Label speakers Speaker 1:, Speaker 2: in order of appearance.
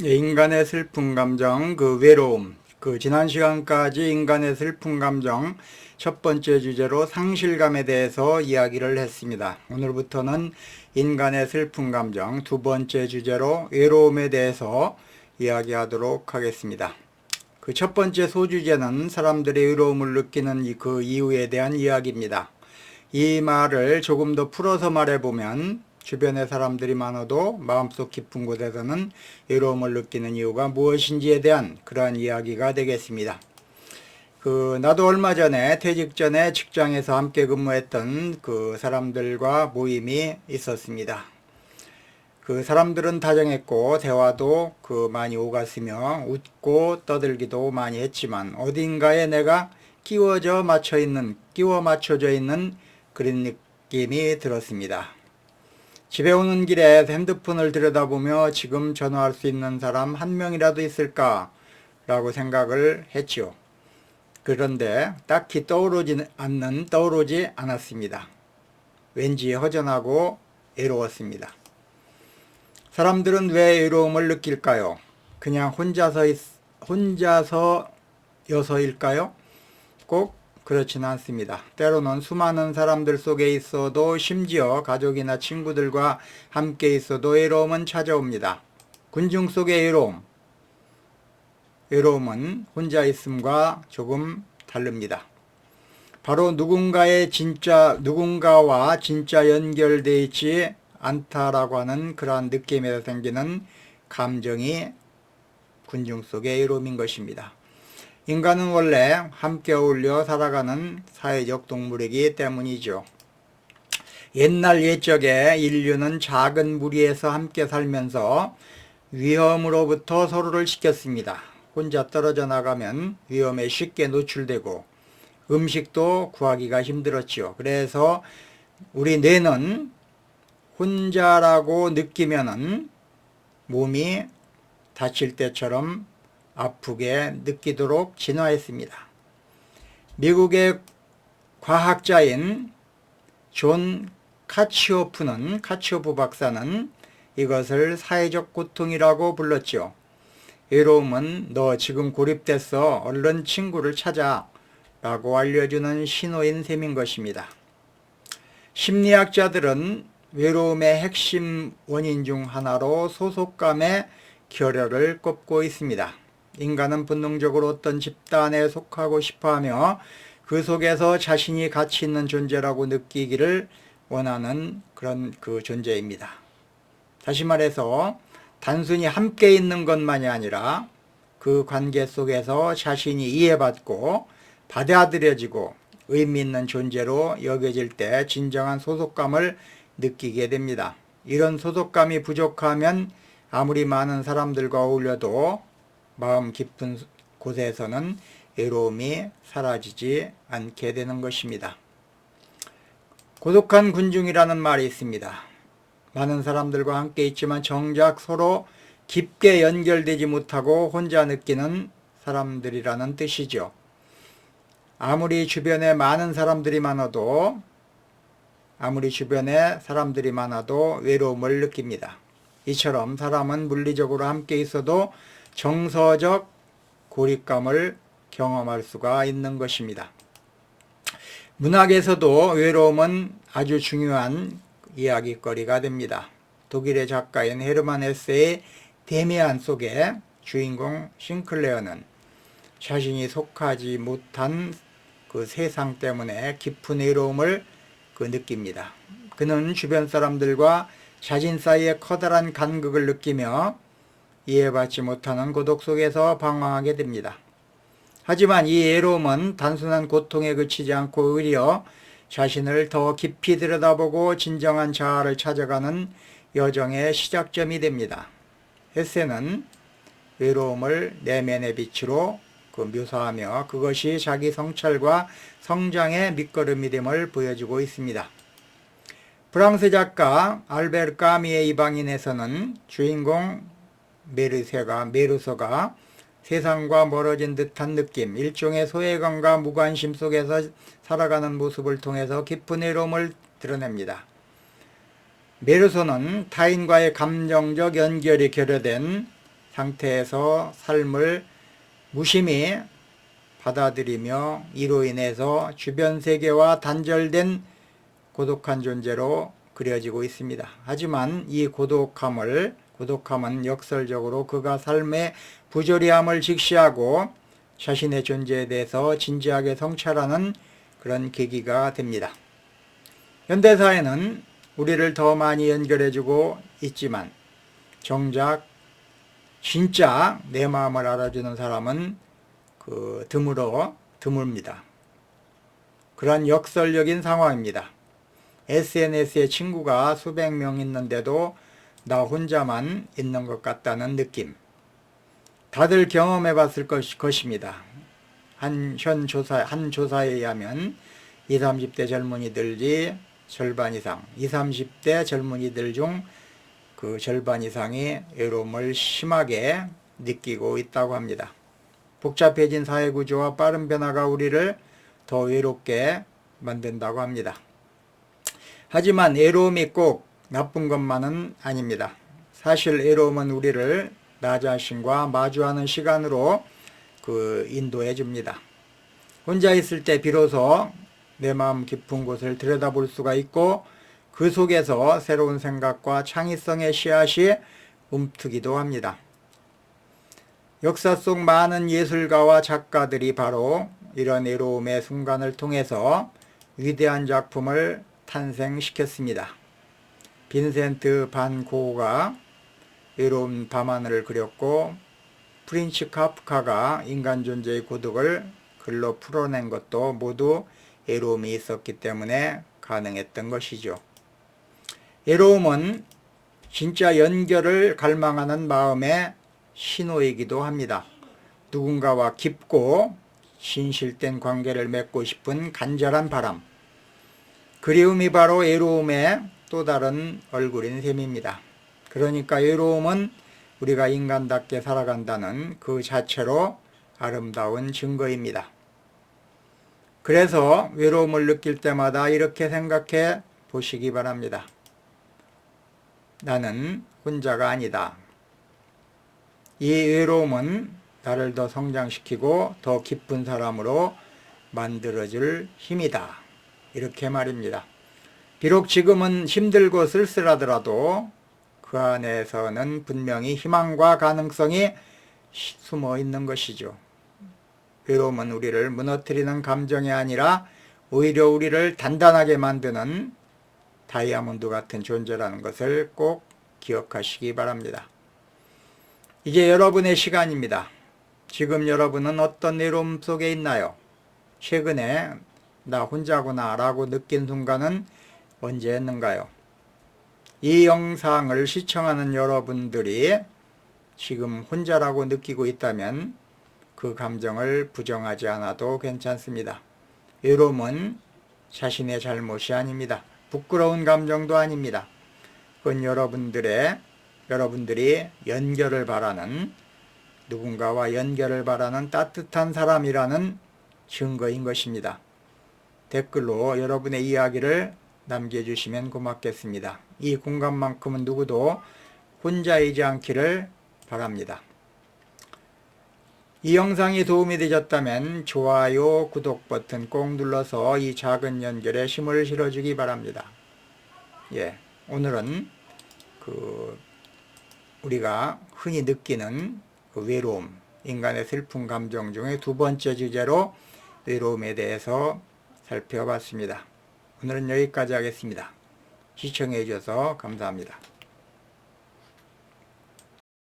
Speaker 1: 인간의 슬픈 감정, 그 외로움, 그 지난 시간까지 인간의 슬픈 감정 첫 번째 주제로 상실감에 대해서 이야기를 했습니다. 오늘부터는 인간의 슬픈 감정 두 번째 주제로 외로움에 대해서 이야기하도록 하겠습니다. 그 첫 번째 소주제는 사람들의 외로움을 느끼는 이- 그 이유에 대한 이야기입니다. 이 말을 조금 더 풀어서 말해보면 주변에 사람들이 많아도 마음속 깊은 곳에서는 외로움을 느끼는 이유가 무엇인지에 대한 그러한 이야기가 되겠습니다. 그 나도 얼마 전에 퇴직 전에 직장에서 함께 근무했던 그 사람들과 모임이 있었습니다. 그 사람들은 다정했고 대화도 그 많이 오갔으며 웃고 떠들기도 많이 했지만 어딘가에 내가 끼워져 맞춰 있는 끼워 맞춰져 있는 그런 느낌이 들었습니다. 집에 오는 길에 핸드폰을 들여다보며 지금 전화할 수 있는 사람 한 명이라도 있을까 라고 생각을 했지요. 그런데 딱히 떠오르지 않는 떠오르지 않았습니다. 왠지 허전하고 외로웠습니다. 사람들은 왜 외로움을 느낄까요? 그냥 혼자서 있, 혼자서 여서일까요? 꼭 그렇지는 않습니다. 때로는 수많은 사람들 속에 있어도 심지어 가족이나 친구들과 함께 있어도 외로움은 찾아옵니다. 군중 속의 외로움. 외로움은 혼자 있음과 조금 다릅니다. 바로 누군가의 진짜 누군가와 진짜 연결되어 있지 않다라고 하는 그러한 느낌에서 생기는 감정이 군중 속의 외로움인 것입니다. 인간은 원래 함께 어울려 살아가는 사회적 동물이기 때문이죠. 옛날 옛적에 인류는 작은 무리에서 함께 살면서 위험으로부터 서로를 지켰습니다. 혼자 떨어져 나가면 위험에 쉽게 노출되고 음식도 구하기가 힘들었지요. 그래서 우리 뇌는 혼자라고 느끼면은 몸이 다칠 때처럼 아프게 느끼도록 진화했습니다. 미국의 과학자인 존 카치오프는 카치오프 박사는 이것을 사회적 고통이라고 불렀죠. 외로움은 너 지금 고립됐어. 얼른 친구를 찾아. 라고 알려주는 신호인 셈인 것입니다. 심리학자들은 외로움의 핵심 원인 중 하나로 소속감의 결여를 꼽고 있습니다. 인간은 본능적으로 어떤 집단에 속하고 싶어 하며 그 속에서 자신이 가치 있는 존재라고 느끼기를 원하는 그런 그 존재입니다. 다시 말해서 단순히 함께 있는 것만이 아니라 그 관계 속에서 자신이 이해받고 받아들여지고 의미 있는 존재로 여겨질 때 진정한 소속감을 느끼게 됩니다. 이런 소속감이 부족하면 아무리 많은 사람들과 어울려도 마음 깊은 곳에서는 외로움이 사라지지 않게 되는 것입니다. 고독한 군중이라는 말이 있습니다. 많은 사람들과 함께 있지만 정작 서로 깊게 연결되지 못하고 혼자 느끼는 사람들이라는 뜻이죠. 아무리 주변에 많은 사람들이 많아도 아무리 주변에 사람들이 많아도 외로움을 느낍니다. 이처럼 사람은 물리적으로 함께 있어도 정서적 고립감을 경험할 수가 있는 것입니다. 문학에서도 외로움은 아주 중요한 이야기거리가 됩니다. 독일의 작가인 헤르만 헤세의 데미안 속에 주인공 싱클레어는 자신이 속하지 못한 그 세상 때문에 깊은 외로움을 그 느낍니다. 그는 주변 사람들과 자신 사이에 커다란 간극을 느끼며 이해받지 못하는 고독 속에서 방황하게 됩니다. 하지만 이 외로움은 단순한 고통에 그치지 않고 오히려 자신을 더 깊이 들여다보고 진정한 자아를 찾아가는 여정의 시작점이 됩니다. 헤세는 외로움을 내면의 빛으로 그 묘사하며 그것이 자기 성찰과 성장의 밑거름이 됨을 보여주고 있습니다. 프랑스 작가 알베르 까미의 이방인에서는 주인공 메르세가 메르소가 세상과 멀어진 듯한 느낌, 일종의 소외감과 무관심 속에서 살아가는 모습을 통해서 깊은 외로움을 드러냅니다. 메르소는 타인과의 감정적 연결이 결여된 상태에서 삶을 무심히 받아들이며 이로 인해서 주변 세계와 단절된 고독한 존재로 그려지고 있습니다. 하지만 이 고독함을 고독함은 역설적으로 그가 삶의 부조리함을 직시하고 자신의 존재에 대해서 진지하게 성찰하는 그런 계기가 됩니다. 현대사회는 우리를 더 많이 연결해주고 있지만 정작 진짜 내 마음을 알아주는 사람은 그 드물어 드뭅니다. 그런 역설적인 상황입니다. SNS에 친구가 수백 명 있는데도 나 혼자만 있는 것 같다는 느낌. 다들 경험해 봤을 것, 것입니다. 한 현 조사, 한 조사에 의하면 20, 30대 젊은이들이 절반 이상, 20, 30대 젊은이들 중 그 절반 이상이 외로움을 심하게 느끼고 있다고 합니다. 복잡해진 사회 구조와 빠른 변화가 우리를 더 외롭게 만든다고 합니다. 하지만 외로움이 꼭 나쁜 것만은 아닙니다. 사실 외로움은 우리를 나 자신과 마주하는 시간으로 그 인도해 줍니다. 혼자 있을 때 비로소 내 마음 깊은 곳을 들여다볼 수가 있고 그 속에서 새로운 생각과 창의성의 씨앗이 움트기도 합니다. 역사 속 많은 예술가와 작가들이 바로 이런 외로움의 순간을 통해서 위대한 작품을 탄생시켰습니다. 빈센트 반 고가 외로운 밤하늘을 그렸고 프린츠 카프카가 인간 존재의 고독을 글로 풀어낸 것도 모두 외로움이 있었기 때문에 가능했던 것이죠. 외로움은 진짜 연결을 갈망하는 마음의 신호이기도 합니다. 누군가와 깊고 진실된 관계를 맺고 싶은 간절한 바람. 그리움이 바로 외로움의 또 다른 얼굴인 셈입니다. 그러니까 외로움은 우리가 인간답게 살아간다는 그 자체로 아름다운 증거입니다. 그래서 외로움을 느낄 때마다 이렇게 생각해 보시기 바랍니다. 나는 혼자가 아니다. 이 외로움은 나를 더 성장시키고 더 깊은 사람으로 만들어줄 힘이다. 이렇게 말입니다. 비록 지금은 힘들고 쓸쓸하더라도 그 안에서는 분명히 희망과 가능성이 숨어 있는 것이죠. 외로움은 우리를 무너뜨리는 감정이 아니라 오히려 우리를 단단하게 만드는 다이아몬드 같은 존재라는 것을 꼭 기억하시기 바랍니다. 이제 여러분의 시간입니다. 지금 여러분은 어떤 외로움 속에 있나요? 최근에 나 혼자구나 라고 느낀 순간은 언제였는가요? 이 영상을 시청하는 여러분들이 지금 혼자라고 느끼고 있다면 그 감정을 부정하지 않아도 괜찮습니다. 외로움은 자신의 잘못이 아닙니다. 부끄러운 감정도 아닙니다. 그건 여러분들의 여러분들이 연결을 바라는 누군가와 연결을 바라는 따뜻한 사람이라는 증거인 것입니다. 댓글로 여러분의 이야기를 남겨주시면 고맙겠습니다. 이 공간만큼은 누구도 혼자이지 않기를 바랍니다. 이 영상이 도움이 되셨다면 좋아요, 구독 버튼 꼭 눌러서 이 작은 연결에 힘을 실어주기 바랍니다. 예, 오늘은 그 우리가 흔히 느끼는 그 외로움, 인간의 슬픈 감정 중에 두 번째 주제로 외로움에 대해서 살펴봤습니다. 오늘은 여기까지 하겠습니다. 시청해 주셔서 감사합니다.